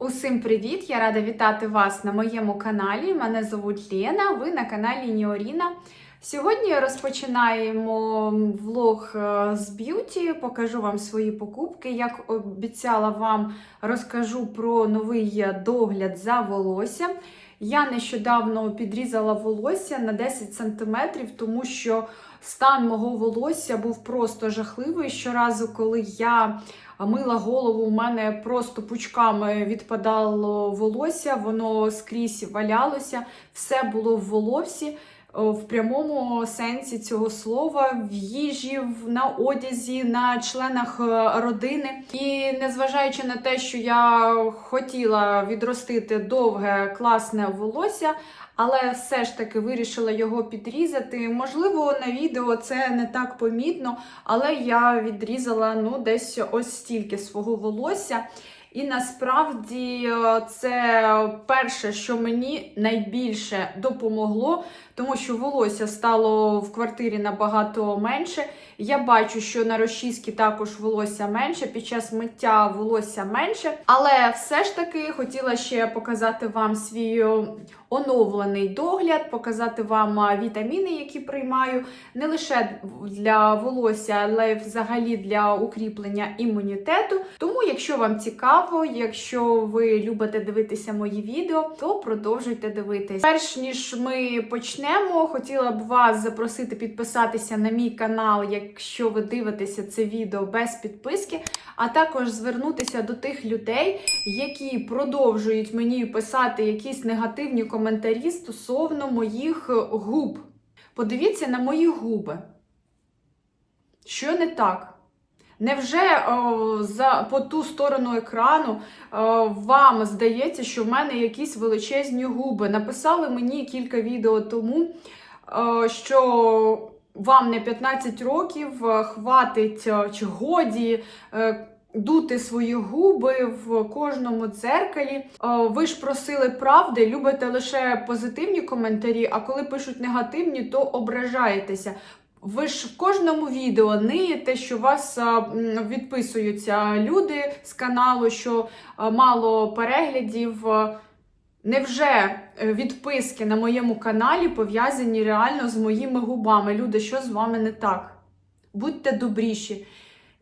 Усім привіт! Я рада вітати вас на моєму каналі. Мене звуть Лена, ви на каналі Ніоріна. Сьогодні розпочинаємо влог е, з б'юті. Покажу вам свої покупки. Як обіцяла вам, розкажу про новий догляд за волоссям. Я нещодавно підрізала волосся на 10 см, тому що стан мого волосся був просто жахливий. Щоразу, коли я мила голову, у мене просто пучками відпадало волосся, воно скрізь валялося, все було в волосі. О, В прямому сенсі цього слова, в їжі, на одязі, на членах е, родини. І незважаючи на те, що я хотіла відростити довге класне волосся, але все ж таки вирішила його підрізати. Можливо, на відео це не так помітно, але я відрізала ну, десь ось стільки свого волосся. І насправді е, це перше, що мені найбільше допомогло, тому що волосся стало в квартирі набагато менше. Я бачу, що на розчіскі також волосся менше, під час миття волосся менше. Але все ж таки хотіла ще показати вам свій оновлений догляд, показати вам вітаміни, які приймаю, не лише для волосся, але й взагалі для укріплення імунітету. Тому, якщо вам цікаво, якщо ви любите дивитися мої відео, то продовжуйте дивитись. Перш ніж ми почнемо, хотіла б вас запросити підписатися на мій канал, якщо ви дивитеся це відео без підписки, а також звернутися до тих людей, які продовжують мені писати якісь негативні коментарі стосовно моїх губ. Подивіться на мої губи. Що не так? Невже о, за по ту сторону екрану о, вам здається, що в мене якісь величезні губи? Написали мені кілька відео тому, о, що вам не 15 років е, хватить е, чи годі. е, Дути свої губи в кожному дзеркалі. Ви ж просили правди, любите лише позитивні коментарі, а коли пишуть негативні, то ображаєтеся. Ви ж в кожному відео ниєте, що вас відписуються люди з каналу, що мало переглядів. Невже е, відписки на моєму каналі пов'язані реально з моїми губами? Люди, що з вами не так? Будьте добріші.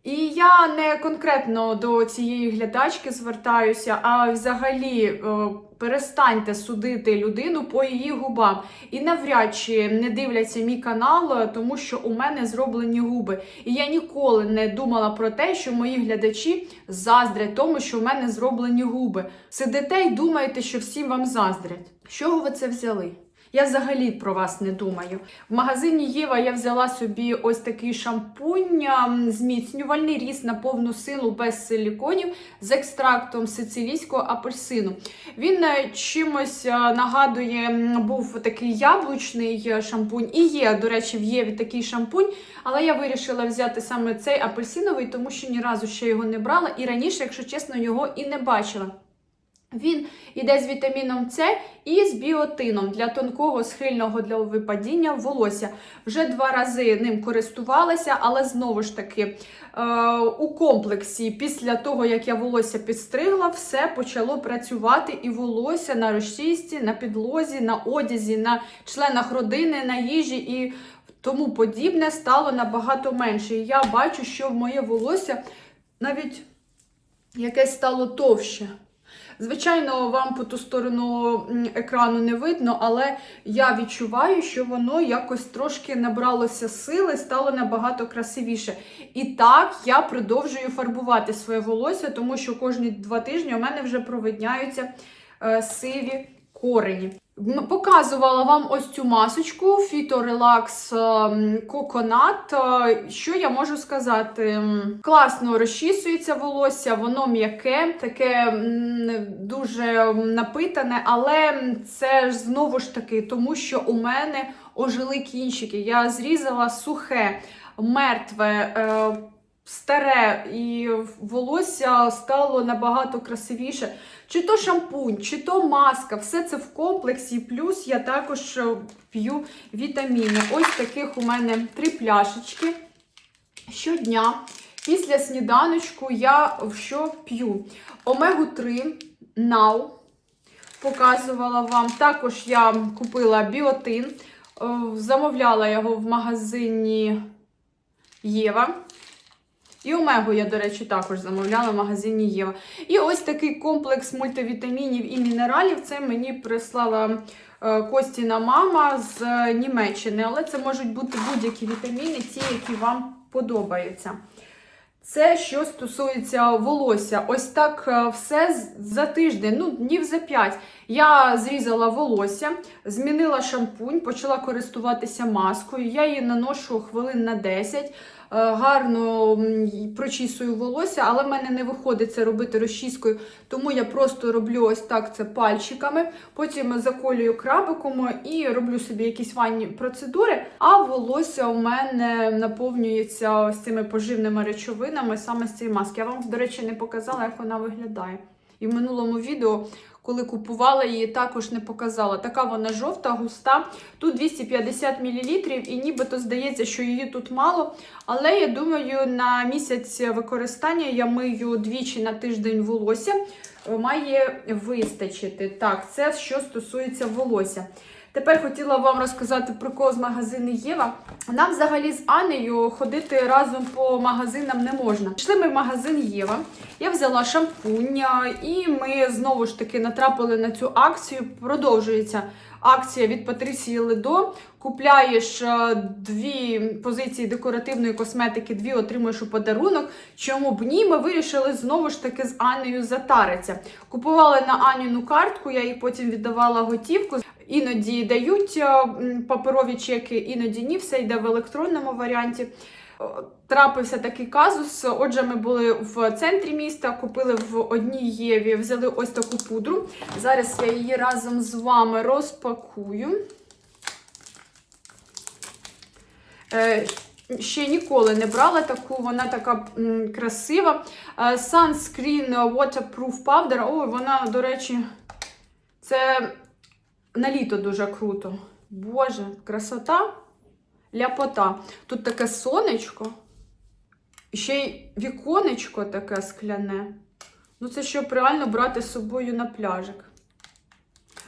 І я не конкретно до цієї глядачки звертаюся, а взагалі е, перестаньте судити людину по її губам. І навряд чи не дивляться мій канал, е, тому що у мене зроблені губи. І я ніколи не думала про те, що мої глядачі заздрять тому, що в мене зроблені губи. Сидите і думаєте, що всі вам заздрять. З чого ви це взяли? Я взагалі про вас не думаю. В магазині Єва я взяла собі ось такий шампунь, зміцнювальний ріс на повну силу без силіконів з екстрактом сицилійського апельсину. Він е, чимось е, нагадує, був такий яблучний е, шампунь. І є, до речі, в Єві такий шампунь, але я вирішила взяти саме цей апельсиновий, тому що ні разу ще його не брала. І раніше, якщо чесно, його і не бачила. Він іде з вітаміном С і з біотином для тонкого схильного для випадіння волосся. Вже два рази ним користувалася, але знову ж таки е, у комплексі, після того, як я волосся підстригла, все почало працювати і волосся на розчісті, на підлозі, на одязі, на членах родини, на їжі і тому подібне стало набагато менше. І я бачу, що моє волосся навіть якесь стало товще. Звичайно, вам по ту сторону екрану не видно, але я відчуваю, що воно якось трошки набралося сили, стало набагато красивіше. І так я продовжую фарбувати своє волосся, тому що кожні два тижні у мене вже провидняються е, сиві корені. Показувала вам ось цю масочку Relax ем, Coconut. Е, Що я можу сказати? Класно розчісується волосся, воно м'яке, таке дуже напитане, але це ж знову ж таки, тому що у мене ожили кінчики. Я зрізала сухе, мертве. е, Старе і волосся стало набагато красивіше. Чи то шампунь, чи то маска, все це в комплексі. Плюс я також е, п'ю вітаміни. Ось таких у мене три пляшечки щодня. Після сніданочку я що п'ю? Омегу 3 Now. Показувала вам. Також я купила біотин. Е, Замовляла його в магазині Єва. І омегу я, до речі, також замовляла в магазині Єва. І ось такий комплекс мультивітамінів і мінералів. Це мені прислала е, Костіна мама з Німеччини. Але це можуть бути будь-які вітаміни, ті, які вам подобаються. Це що стосується волосся. Ось так е, все за тиждень, ну днів за 5. Я зрізала волосся, змінила шампунь, почала користуватися маскою. Я її наношу хвилин на 10. Е, Гарно прочісую волосся, але в мене не виходить це робити розчіскою, тому я просто роблю ось так це пальчиками. Потім заколюю крабиком і роблю собі якісь ванні процедури. А волосся у мене наповнюється ось цими поживними речовинами саме з цієї маски. Я вам, до речі, не показала, як вона виглядає. І в минулому відео, коли купувала її, також не показала. Така вона жовта, густа. Тут 250 мл, і нібито здається, що її тут мало. Але я думаю, на місяць використання я мию двічі на тиждень волосся. Має вистачити. Так, це що стосується волосся. Тепер хотіла вам розказати прикол з магазину Єва. Нам взагалі з Анею ходити разом по магазинам не можна. Пішли ми в магазин Єва. Я взяла шампунь, а, і ми знову ж таки натрапили на цю акцію. Продовжується акція від Патрісії Ледо. Купляєш е, дві позиції декоративної косметики, дві отримуєш у подарунок. Чому б ні? Ми вирішили знову ж таки з Анею затаритися. Купували на Аніну картку, я їй потім віддавала готівку. Іноді дають е, паперові чеки, іноді ні, все йде в електронному варіанті. Трапився такий казус. Отже, ми були в центрі міста, купили в одній Єві, взяли ось таку пудру. Зараз я її разом з вами розпакую. Е, Ще ніколи не брала таку, вона така м, красива. Е, Sunscreen Waterproof Powder. Ой, вона, до речі, це на літо дуже круто. Боже, красота, ляпота. Тут таке сонечко, ще й віконечко таке скляне. Ну, це щоб реально брати з собою на пляжик.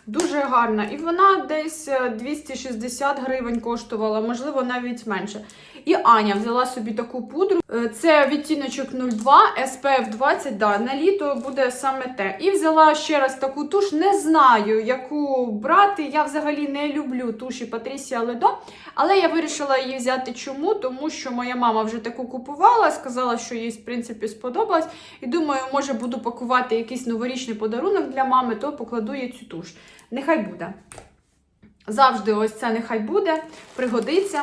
Дуже гарна. І вона десь е, 260 гривень коштувала, можливо, навіть менше. І Аня взяла собі таку пудру. Е, Це відтіночок 02, SPF 20, да, на літо буде саме те. І взяла ще раз таку туш. Не знаю, яку брати. Я взагалі не люблю туші Патрісія Ледо. Але я вирішила її взяти чому? Тому що моя мама вже таку купувала, сказала, що їй в принципі сподобалось. І думаю, може буду пакувати якийсь новорічний подарунок для мами, то покладу їй цю туш. Нехай буде. Завжди ось це нехай буде, пригодиться.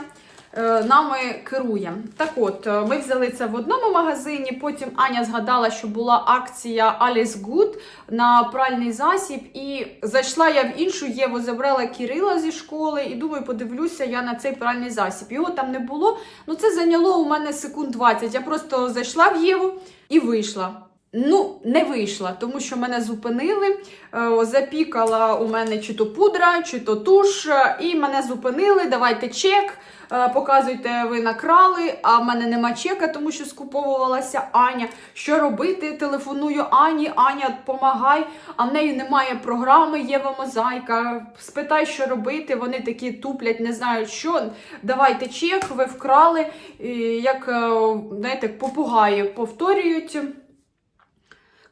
Е, Нами керує. Так от, е, ми взяли це в одному магазині. Потім Аня згадала, що була акція Alice Good на пральний засіб. І зайшла я в іншу Єву, забрала Кирила зі школи і думаю, подивлюся я на цей пральний засіб. Його там не було. Ну це зайняло у мене секунд 20. Я просто зайшла в Єву і вийшла. Ну, не вийшла, тому що мене зупинили. е, Запікала у мене чи то пудра, чи то туш, е, і мене зупинили. Давайте чек. е, Показуйте, ви накрали, а в мене нема чека, тому що скуповувалася Аня. Що робити? Телефоную Ані, Аня, помагай, а в неї немає програми, Єва Мозаїка. Спитай, що робити. Вони такі туплять, не знають що. Давайте чек, ви вкрали. Як знаєте, попугаї повторюють.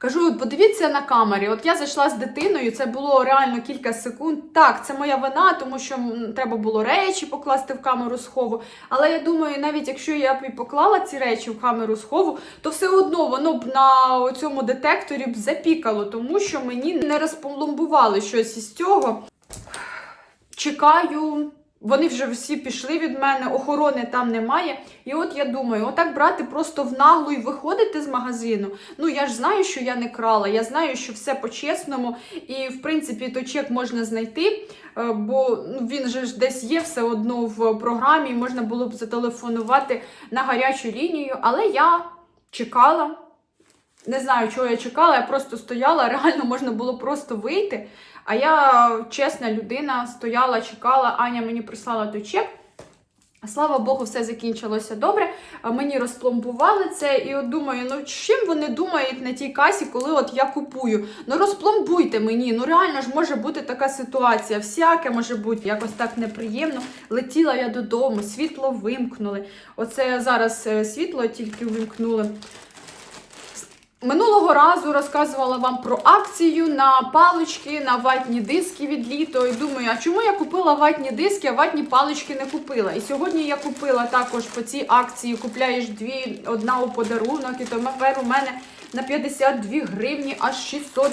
Кажу, от подивіться на камері. От я зайшла з дитиною, це було реально кілька секунд. Так, це моя вина, тому що треба було речі покласти в камеру схову. Але я думаю, навіть якщо я б і поклала ці речі в камеру схову, то все одно воно б на цьому детекторі б запікало, тому що мені не розпломбували щось із цього. Чекаю. Вони вже всі пішли від мене, охорони там немає. І от я думаю, отак брати просто в наглу і виходити з магазину. Ну я ж знаю, що я не крала, я знаю, що все по-чесному, і в принципі той чек можна знайти, е, бо ну, він же ж десь є все одно в програмі, і можна було б зателефонувати на гарячу лінію. Але я чекала. Не знаю, чого я чекала, я просто стояла, реально можна було просто вийти. А я чесна людина, стояла, чекала, Аня мені прислала той чек. Слава Богу, все закінчилося добре. Мені розпломбували це, і от думаю, ну чим вони думають на тій касі, коли от я купую? Ну розпломбуйте мені. Ну реально ж може бути така ситуація. Всяке може бути, якось так неприємно. Летіла я додому, світло вимкнули. Оце зараз е, світло тільки вимкнули. Минулого разу розказувала вам про акцію на палички, на ватні диски від літо. І думаю, а чому я купила ватні диски, а ватні палички не купила? І сьогодні я купила також по цій акції, купляєш дві, одна у подарунок, і тепер у мене на 52 гривні аж 600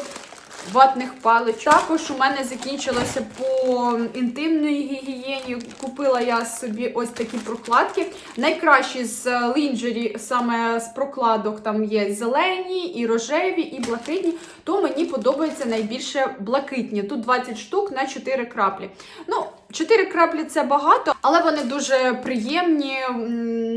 ватних паличок. Також у мене закінчилося по інтимної гігієні. Купила я собі ось такі прокладки. Найкращі з лінджері, саме з прокладок, там є зелені, і рожеві, і блакитні. То мені подобається найбільше блакитні. Тут 20 штук на 4 краплі. Ну, 4 краплі це багато, але вони дуже приємні,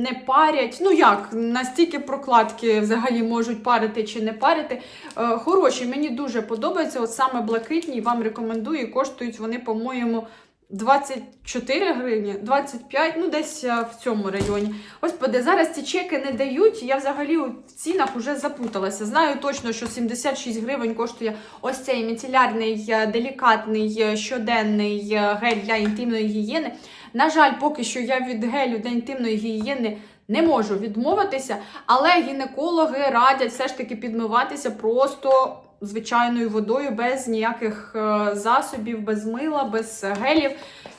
не парять. Ну як, настільки прокладки взагалі можуть парити чи не парити. Е, Хороші, мені дуже подобається. От саме блакитні, вам рекомендую. Коштують вони, по-моєму, 24 гривні, 25, ну десь е, в цьому районі. Господи, зараз ці чеки не дають. Я взагалі в цінах вже запуталася. Знаю точно, що 76 гривень коштує ось цей міцелярний е, делікатний е, щоденний гель для інтимної гігієни. На жаль, поки що я від гелю для інтимної гігієни не можу відмовитися, але гінекологи радять все ж таки підмиватися просто звичайною водою, без ніяких е, засобів, без мила, без гелів.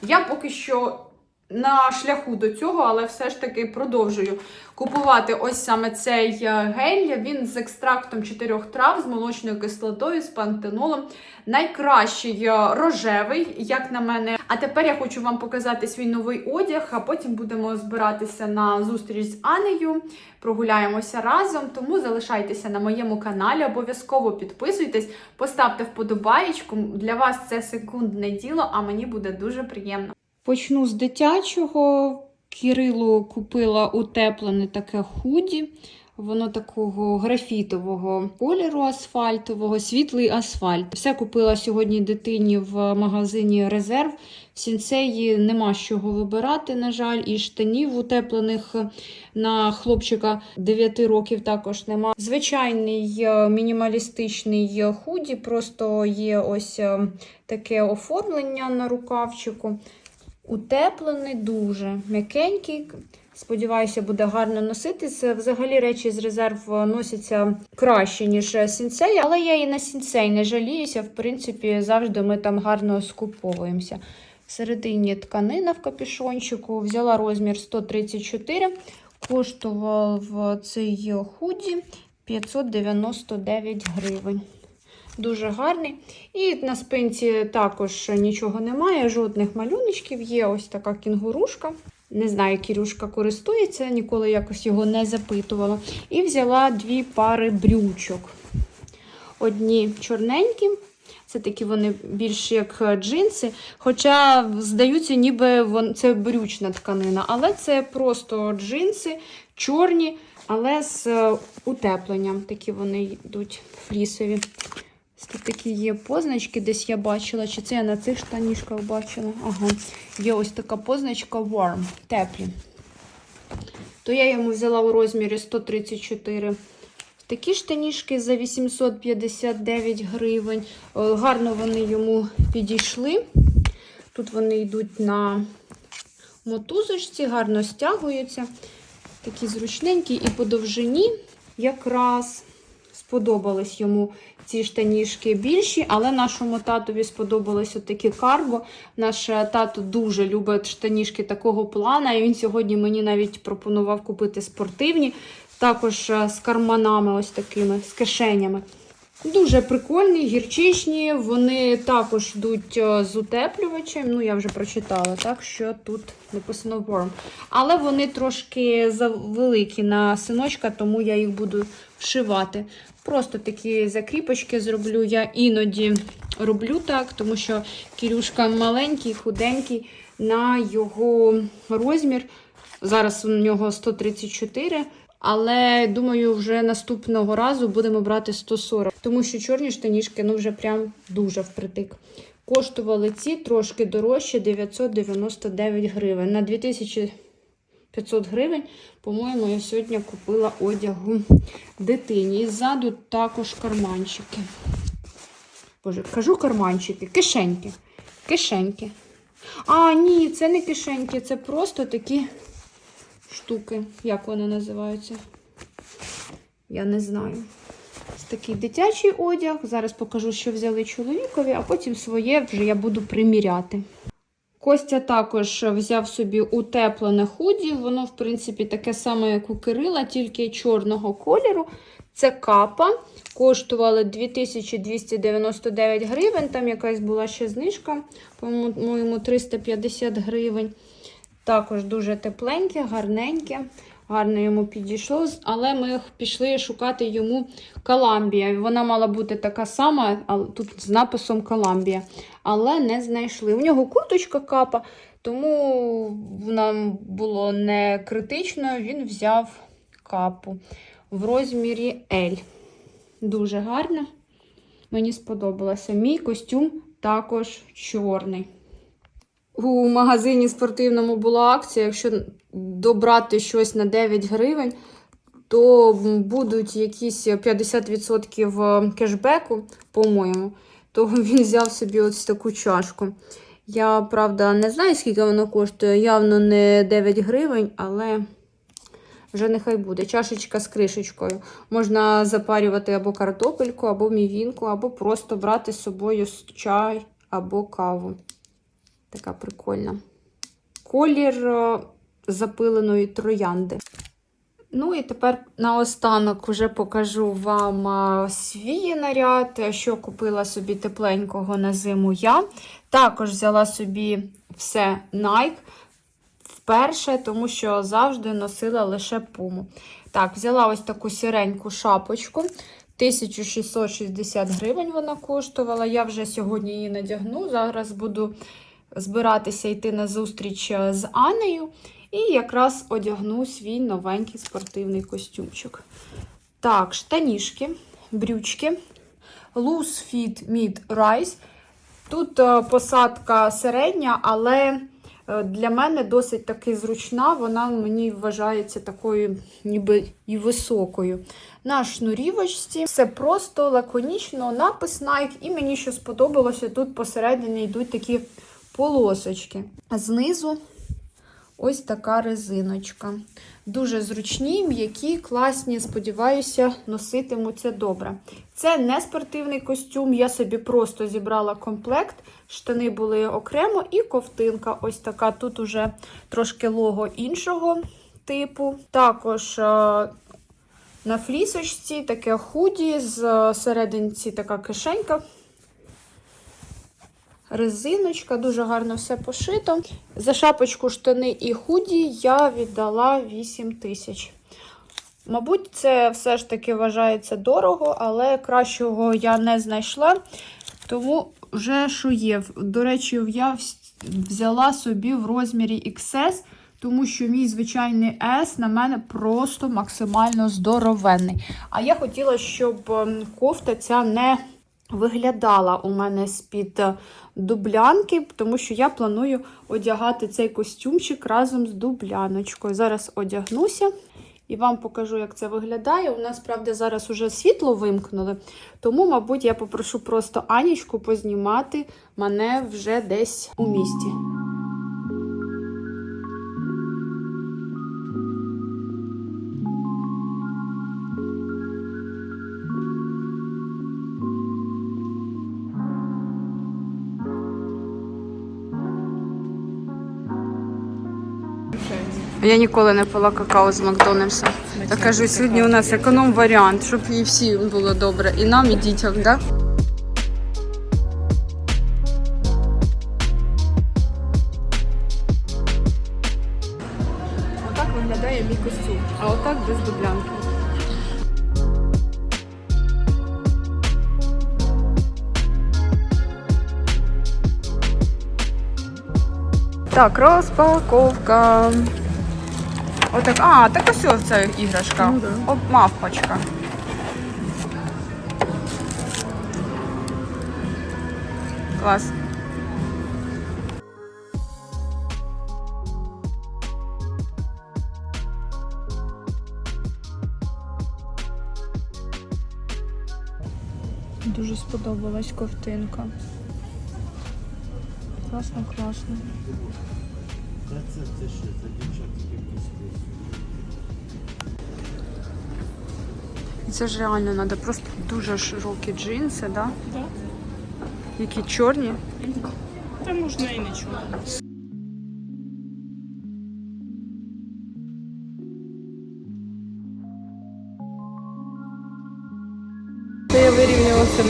Я поки що на шляху до цього, але все ж таки продовжую купувати ось саме цей е, гель. Він з екстрактом чотирьох трав, з молочною кислотою, з пантенолом. Найкращий е, рожевий, як на мене. А тепер я хочу вам показати свій новий одяг, а потім будемо збиратися на зустріч з Анею. Прогуляємося разом. Тому залишайтеся на моєму каналі, обов'язково підписуйтесь, поставте вподобаєчку. Для вас це секундне діло, а мені буде дуже приємно. Почну з дитячого. Кирилу купила утеплене таке худі. Воно такого графітового кольору асфальтового, світлий асфальт. Все купила сьогодні дитині в магазині Резерв. В сінцеї нема з чого вибирати, на жаль, і штанів утеплених на хлопчика 9 років також нема. Звичайний е, мінімалістичний е, худі, просто є ось е, таке оформлення на рукавчику. Утеплений, дуже м'якенький. Сподіваюся, буде гарно носитися. Взагалі речі з резерв носяться краще, ніж сінцей, але я і на сінцей не жаліюся. В принципі, завжди ми там гарно скуповуємося. Всередині тканина в капюшончику. Взяла розмір 134, коштував цей худі 599 гривень. Дуже гарний. І на спинці також нічого немає, жодних малюночків. Є ось така кінгурушка. Не знаю, Кірюшка користується, ніколи якось його не запитувала. І взяла дві пари брючок. Одні чорненькі, це такі вони більш як джинси. Хоча, здаються, ніби це брючна тканина, але це просто джинси, чорні, але з е, утепленням. Такі вони йдуть флісові. Тут такі є позначки, десь я бачила, чи це я на цих штанішках бачила. Ага, є ось така позначка warm, теплі. То я йому взяла у розмірі 134. Такі штанішки за 859 гривень. Е, Гарно вони йому підійшли. Тут вони йдуть на мотузочці, гарно стягуються. Такі зручненькі і по довжині якраз сподобались йому ці штанішки більші, але нашому татові сподобались такі карго. Наш е, тато дуже любить штанішки такого плана, і він сьогодні мені навіть пропонував купити спортивні, також е, з карманами, ось такими, з кишенями. Дуже прикольні, гірчичні. Вони також йдуть е, з утеплювачем. Ну, я вже прочитала, так що тут написано warm. Але вони трошки завеликі на синочка, тому я їх буду вшивати. Просто такі закріпочки зроблю. Я іноді роблю так, тому що Кірюшка маленький, худенький на його розмір. Зараз у нього 134. Але думаю, вже наступного разу будемо брати 140, тому що чорні штанішки ну вже прям дуже впритик. Коштували ці трошки дорожче 999 гривень. На 500 гривень. По-моєму, я сьогодні купила одягу дитині. І ззаду також карманчики. Боже, кажу карманчики, кишеньки. Кишеньки. А, ні, це не кишеньки, це просто такі штуки. Як вони називаються? Я не знаю. Ось такий дитячий одяг. Зараз покажу, що взяли чоловікові, а потім своє вже я буду приміряти. Костя також взяв собі утеплене худі. Воно, в принципі, таке саме, як у Кирила, тільки чорного кольору. Це капа. Коштували 2299 гривень. Там якась була ще знижка, по-моєму, 350 гривень. Також дуже тепленьке, гарненьке. Гарно йому підійшло, але ми пішли шукати йому Коламбія. Вона мала бути така сама, тут з написом Коламбія. Але не знайшли. У нього курточка капа, тому нам було не критично. Він взяв капу в розмірі L. Дуже гарно. Мені сподобалося. Мій костюм також чорний. У магазині спортивному була акція. Якщо добрати щось на 9 гривень, то будуть якісь 50% кешбеку, по-моєму. То він взяв собі ось таку чашку. Я, правда, не знаю, скільки воно коштує. Явно не 9 гривень, але вже нехай буде. Чашечка з кришечкою. Можна запарювати або картопельку, або мівінку, або просто брати з собою чай або каву. Така прикольна. Колір е, запиленої троянди. Ну і тепер наостанок вже покажу вам е, свій наряд, що купила собі тепленького на зиму я. Також взяла собі все Nike вперше, тому що завжди носила лише пуму. Так, взяла ось таку сіреньку шапочку. 1660 гривень вона коштувала. Я вже сьогодні її надягну. Зараз буду збиратися йти на зустріч з Анею. І якраз одягну свій новенький спортивний костюмчик. Так, штанішки, брючки. Loose Fit Mid Rise. Тут е, посадка середня, але е, для мене досить таки зручна. Вона мені вважається такою, ніби і високою. На шнурівочці все просто, лаконічно, напис Nike. І мені що сподобалося, тут посередині йдуть такі полосочки. Знизу ось така резиночка. Дуже зручні, м'які, класні, сподіваюся, носитимуться добре. Це не спортивний костюм, я собі просто зібрала комплект. Штани були окремо, і ковтинка ось така. Тут уже трошки лого іншого типу. Також на флісочці таке худі, з серединці така кишенька резиночка, дуже гарно все пошито. За шапочку штани і худі я віддала 8 тисяч. Мабуть, це все ж таки вважається дорого, але кращого я не знайшла. Тому вже є. До речі, я взяла собі в розмірі XS, тому що мій звичайний S на мене просто максимально здоровенний. А я хотіла, щоб ем, кофта ця не виглядала у мене з-під е, дублянки, тому що я планую одягати цей костюмчик разом з дубляночкою. Зараз одягнуся і вам покажу, як це виглядає. У нас, правда, зараз уже світло вимкнули, тому, мабуть, я попрошу просто Анічку познімати мене вже десь у місті. Я ніколи не пила какао з Макдональдса. Я кажу, сьогодні у нас економ варіант, щоб і всім було добре. І нам, і дітям, так? Да? Отак виглядає мій костюм, а отак без дублянки. Так, розпаковка. Отак, а, так ось ось ця іграшка. Ну, да. О, мавпочка. Клас. Дуже сподобалась ковтинка. Класно, класно. Та це, це що, це дівчатки якісь. Це ж реально треба просто дуже широкі джинси, да? Да. які чорні. Та можна і не Це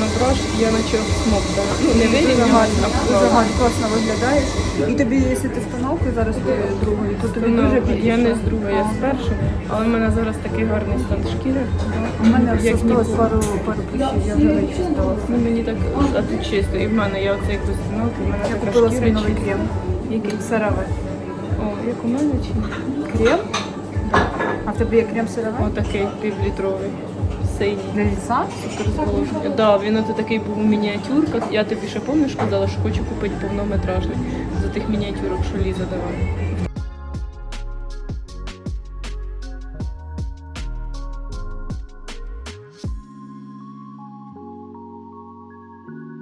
на браш, я наче смок дала. Ну, не вирівнялася, а Дуже вклала. гарно, класно виглядаєш. І тобі, якщо ти встановкою зараз ти другою, то тобі Ну, дуже я не з другої, я з першої, але в мене зараз такий гарний стан шкіри. У мене Як осталось ніколи. пару, пару прищів, я вже вичистила. Ну, мені так, а тут чисто. І в мене я оце якось становки, в мене Я така купила шкіра свій новий чиста. крем. Який? Серове. О, як у мене чи ні? Крем? А в тебе є крем серове? Отакий півлітровий. Синій. Для ліса? розголошення. Да, він от такий був у мініатюрках. Я тобі ще пам'ятаєш, казала, що хочу купити повнометражний за тих мініатюрок, що Ліза давала.